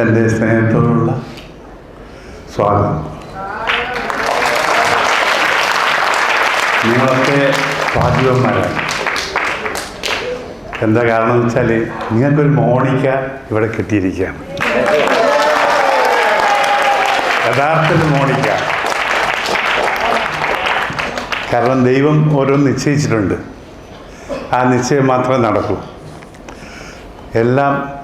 എന്റെ സ്നേഹത്തോടുള്ള സ്വാഗതം. നിങ്ങളൊക്കെ ഭാഗ്യവന്മാരാണ് എന്താ കാരണം എന്ന് വെച്ചാൽ നിങ്ങൾക്കൊരു മോണിക്ക ഇവിടെ കിട്ടിയിരിക്കുകയാണ്. യഥാർത്ഥത്തിൽ മോണിക്ക. കാരണം ദൈവം ഓരോന്ന് നിശ്ചയിച്ചിട്ടുണ്ട്. ആ നിശ്ചയം മാത്രമേ നടക്കൂ. എല്ലാം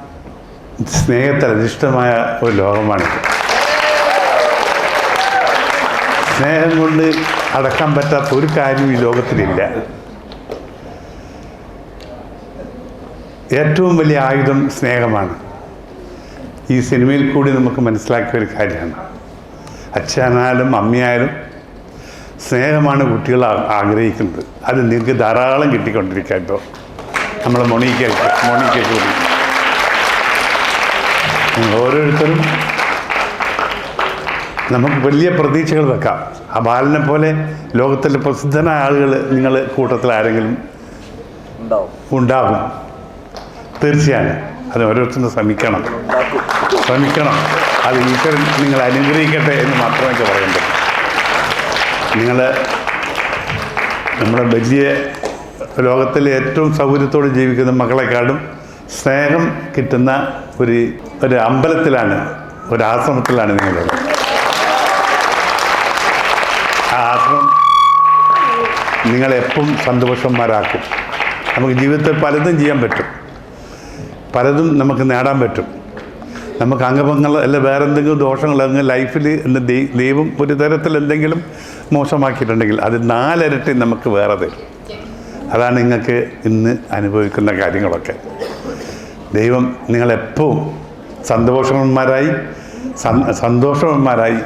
സ്നേഹത്തിൽ അധിഷ്ഠമായ ഒരു ലോകമാണിത് സ്നേഹം കൊണ്ട് അടക്കാൻ പറ്റാത്ത ഒരു കാര്യം ഈ ലോകത്തിലില്ല. ഏറ്റവും വലിയ ആയുധം സ്നേഹമാണ്. ഈ സിനിമയിൽ കൂടി നമുക്ക് മനസ്സിലാക്കിയ ഒരു കാര്യമാണ്. അച്ഛനായാലും അമ്മയായാലും സ്നേഹമാണ് കുട്ടികൾ ആഗ്രഹിക്കുന്നത്. അത് നിങ്ങൾക്ക് ധാരാളം കിട്ടിക്കൊണ്ടിരിക്കാം ഇപ്പോൾ നമ്മളെ മൊണീക്കയ്ക്ക് മൊണീക്ക കൂടി. ഓരോരുത്തരും നമുക്ക് വലിയ പ്രതീക്ഷകൾ വെക്കാം. ആ ബാലനെ പോലെ ലോകത്തിലെ പ്രസിദ്ധനായ ആളുകൾ നിങ്ങൾ കൂട്ടത്തിൽ ആരെങ്കിലും ഉണ്ടാവും. ഉണ്ടാകും. തീർച്ചയായും. അത് ഓരോരുത്തരും ശ്രമിക്കണം. ശ്രമിക്കണം. അത് ഈശ്വരൻ നിങ്ങൾ അനുഗ്രഹിക്കട്ടെ എന്ന് മാത്രമേ പറ്റൂ നിങ്ങൾ നമ്മുടെ വലിയ ലോകത്തിലെ ഏറ്റവും സൗകര്യത്തോടെ ജീവിക്കുന്ന മക്കളെക്കാളും സ്നേഹം കിട്ടുന്ന ഒരു ഒരു അമ്പലത്തിലാണ് ഒരു ആശ്രമത്തിലാണ് നിങ്ങളുള്ളത്. ആ ആശ്രമം നിങ്ങളെപ്പം സന്തോഷന്മാരാക്കും. നമുക്ക് ജീവിതത്തിൽ പലതും ചെയ്യാൻ പറ്റും. പലതും നമുക്ക് നേടാൻ പറ്റും. നമുക്ക് അംഗഭംഗങ്ങൾ അല്ല വേറെ എന്തെങ്കിലും ദോഷങ്ങൾ അങ്ങ് ലൈഫിൽ എന്ത് ദൈവം ഒരു തരത്തിൽ എന്തെങ്കിലും മോശമാക്കിയിട്ടുണ്ടെങ്കിൽ അത് നാലിരട്ടി നമുക്ക് വേറെ തരും. അതാണ് നിങ്ങൾക്ക് ഇന്ന് അനുഭവിക്കുന്ന കാര്യങ്ങളൊക്കെ. ദൈവം നിങ്ങളെപ്പോഴും സന്തോഷവന്മാരായി സന്- സന്തോഷവന്മാരായി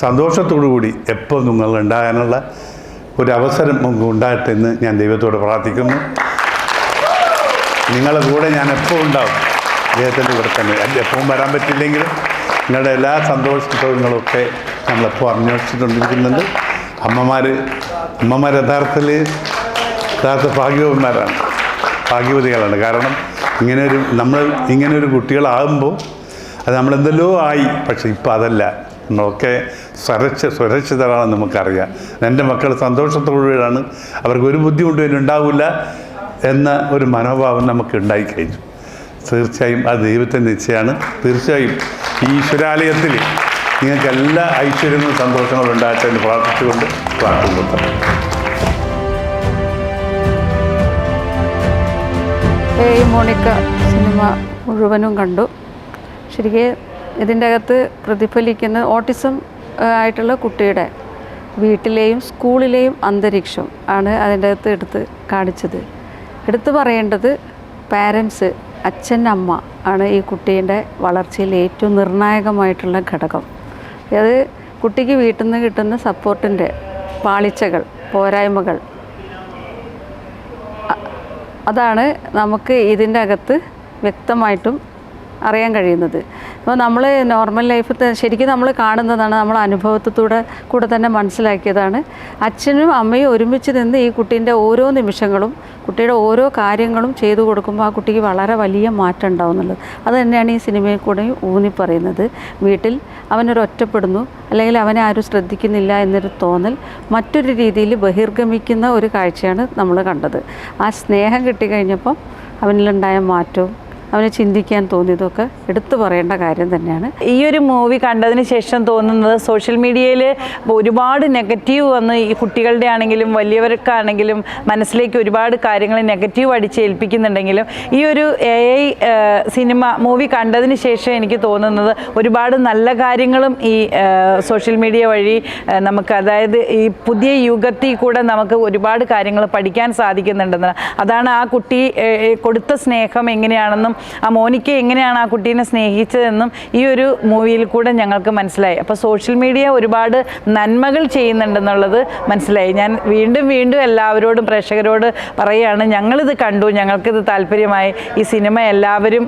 സന്തോഷത്തോടു കൂടി എപ്പോൾ നിങ്ങൾ ഉണ്ടാകാനുള്ള ഒരു അവസരം നമുക്ക് ഉണ്ടാകട്ടെ എന്ന് ഞാൻ ദൈവത്തോട് പ്രാർത്ഥിക്കുന്നു. നിങ്ങളെ കൂടെ ഞാൻ എപ്പോൾ ഉണ്ടാവും. അദ്ദേഹത്തിന്റെ കൂടെ തന്നെ. എപ്പോഴും വരാൻ പറ്റില്ലെങ്കിലും നിങ്ങളുടെ എല്ലാ സന്തോഷങ്ങളൊക്കെ നമ്മളെപ്പോൾ അന്വേഷിച്ചുകൊണ്ടിരിക്കുന്നുണ്ട്. അമ്മമാർ അമ്മമാർ യഥാർത്ഥത്തിൽ യഥാർത്ഥ ഭാഗ്യവന്മാരാണ്. ഭാഗ്യവതികളാണ്. കാരണം ഇങ്ങനെ ഒരു നമ്മൾ ഇങ്ങനെ ഒരു കുട്ടികളാകുമ്പോൾ അത് നമ്മളെന്തെല്ലോ ആയി. പക്ഷെ ഇപ്പം അതല്ല. നമ്മളൊക്കെ സുരക്ഷ സുരക്ഷിതരാണെന്ന് നമുക്കറിയാം. എന്റെ മക്കൾ സന്തോഷത്തോടുകൂടിയാണ് അവർക്ക് ഒരു ബുദ്ധിമുട്ടും ഇനി ഉണ്ടാവില്ല എന്ന ഒരു മനോഭാവം നമുക്ക് ഉണ്ടായി കഴിഞ്ഞു. തീർച്ചയായും അത് ദൈവത്തിന്റെ നിശ്ചയമാണ്. തീർച്ചയായും ഈശ്വരാലയത്തിൽ നിങ്ങൾക്ക് എല്ലാ ഐശ്വര്യങ്ങളും സന്തോഷങ്ങളും ഉണ്ടാകട്ടെ എന്ന് പ്രാർത്ഥിച്ചുകൊണ്ട് പ്രാർത്ഥിക്കുന്നു. ഈ മോണിക്ക സിനിമ മുഴുവനും കണ്ടു. ശരിക്ക് ഇതിന്റെ അകത്ത് പ്രതിഫലിക്കുന്ന ഓട്ടിസം ആയിട്ടുള്ള കുട്ടിയുടെ വീട്ടിലെയും സ്കൂളിലെയും അന്തരീക്ഷം ആണ് അതിന്റെ അകത്ത് എടുത്ത് കാണിച്ചത്. എടുത്തു പറയേണ്ടത് പാരൻസ് അച്ഛൻ അമ്മ ആണ് ഈ കുട്ടീന്റെ വളർച്ചയിൽ ഏറ്റവും നിർണായകമായിട്ടുള്ള ഘടകം. അത് കുട്ടിക്ക് വീട്ടിൽ നിന്ന് കിട്ടുന്ന സപ്പോർട്ടിന്റെ പാളിച്ചകൾ പോരായ്മകൾ അതാണ് നമുക്ക് ഇതിന്റെ അകത്ത് വ്യക്തമായിട്ടും അറിയാൻ കഴിയുന്നത്. അപ്പോൾ നമ്മൾ നോർമൽ ലൈഫിൽ ശരിക്കും നമ്മൾ കാണുന്നതാണ് നമ്മൾ അനുഭവത്തിലൂടെ കൂടെ തന്നെ മനസ്സിലാക്കിയതാണ്. അച്ഛനും അമ്മയും ഒരുമിച്ച് നിന്ന് ഈ കുട്ടീന്റെ ഓരോ നിമിഷങ്ങളും കുട്ടിയുടെ ഓരോ കാര്യങ്ങളും ചെയ്തു കൊടുക്കുമ്പോൾ ആ കുട്ടിക്ക് വളരെ വലിയ മാറ്റം ഉണ്ടാവും എന്നുള്ളത് അത് തന്നെയാണ് ഈ സിനിമയിൽ കൂടെ ഊന്നി പറയുന്നത്. വീട്ടിൽ അവനൊരു ഒറ്റപ്പെടുന്നു അല്ലെങ്കിൽ അവനെ ആരും ശ്രദ്ധിക്കുന്നില്ല എന്നൊരു തോന്നൽ മറ്റൊരു രീതിയിൽ ബഹിർഗമിക്കുന്ന ഒരു കാഴ്ചയാണ് നമ്മൾ കണ്ടത്. ആ സ്നേഹം കിട്ടിക്കഴിഞ്ഞപ്പം അവനിലുണ്ടായ മാറ്റവും അവനെ ചിന്തിക്കാൻ തോന്നിയതൊക്കെ എടുത്തു പറയേണ്ട കാര്യം തന്നെയാണ്. ഈ ഒരു മൂവി കണ്ടതിന് ശേഷം തോന്നുന്നത് സോഷ്യൽ മീഡിയയിൽ ഒരുപാട് നെഗറ്റീവ് വന്ന് ഈ കുട്ടികളുടെ ആണെങ്കിലും വലിയവർക്കാണെങ്കിലും മനസ്സിലേക്ക് ഒരുപാട് കാര്യങ്ങൾ നെഗറ്റീവ് അടിച്ചേൽപ്പിക്കുന്നുണ്ടെങ്കിലും ഈ ഒരു എ ഐ സിനിമ മൂവി കണ്ടതിന് ശേഷം എനിക്ക് തോന്നുന്നത് ഒരുപാട് നല്ല കാര്യങ്ങളും ഈ സോഷ്യൽ മീഡിയ വഴി നമുക്ക് അതായത് ഈ പുതിയ യുഗത്തിൽ കൂടെ നമുക്ക് ഒരുപാട് കാര്യങ്ങൾ പഠിക്കാൻ സാധിക്കുന്നുണ്ടെന്ന്. അതാണ് ആ കുട്ടി കൊടുത്ത സ്നേഹം എങ്ങനെയാണെന്നും ആ മോനിക്ക എങ്ങനെയാണ് ആ കുട്ടീനെ സ്നേഹിച്ചതെന്നും ഈ ഒരു മൂവിയിൽ കൂടെ ഞങ്ങൾക്ക് മനസ്സിലായി. അപ്പോൾ സോഷ്യൽ മീഡിയ ഒരുപാട് നന്മകൾ ചെയ്യുന്നുണ്ടെന്നുള്ളത് മനസ്സിലായി. ഞാൻ വീണ്ടും വീണ്ടും എല്ലാവരോടും പ്രേക്ഷകരോട് പറയുകയാണ് ഞങ്ങളിത് കണ്ടു ഞങ്ങൾക്കിത് താല്പര്യമായി. ഈ സിനിമ എല്ലാവരും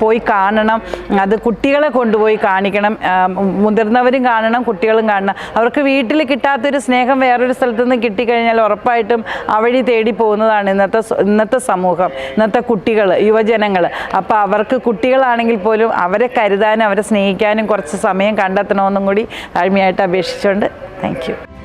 പോയി കാണണം. അത് കുട്ടികളെ കൊണ്ടുപോയി കാണിക്കണം. മുതിർന്നവരും കാണണം കുട്ടികളും കാണണം. അവർക്ക് വീട്ടിൽ കിട്ടാത്തൊരു സ്നേഹം വേറൊരു സ്ഥലത്ത് നിന്ന് കിട്ടിക്കഴിഞ്ഞാൽ ഉറപ്പായിട്ടും അവഴി തേടി പോകുന്നതാണ് ഇന്നത്തെ ഇന്നത്തെ സമൂഹം ഇന്നത്തെ കുട്ടികൾ യുവജനങ്ങൾ. അപ്പോൾ അവർക്ക് കുട്ടികളാണെങ്കിൽ പോലും അവരെ കരുതാനും അവരെ സ്നേഹിക്കാനും കുറച്ച് സമയം കണ്ടെത്തണമെന്നും കൂടി താഴ്മയായിട്ട് അപേക്ഷിച്ചുകൊണ്ട് താങ്ക്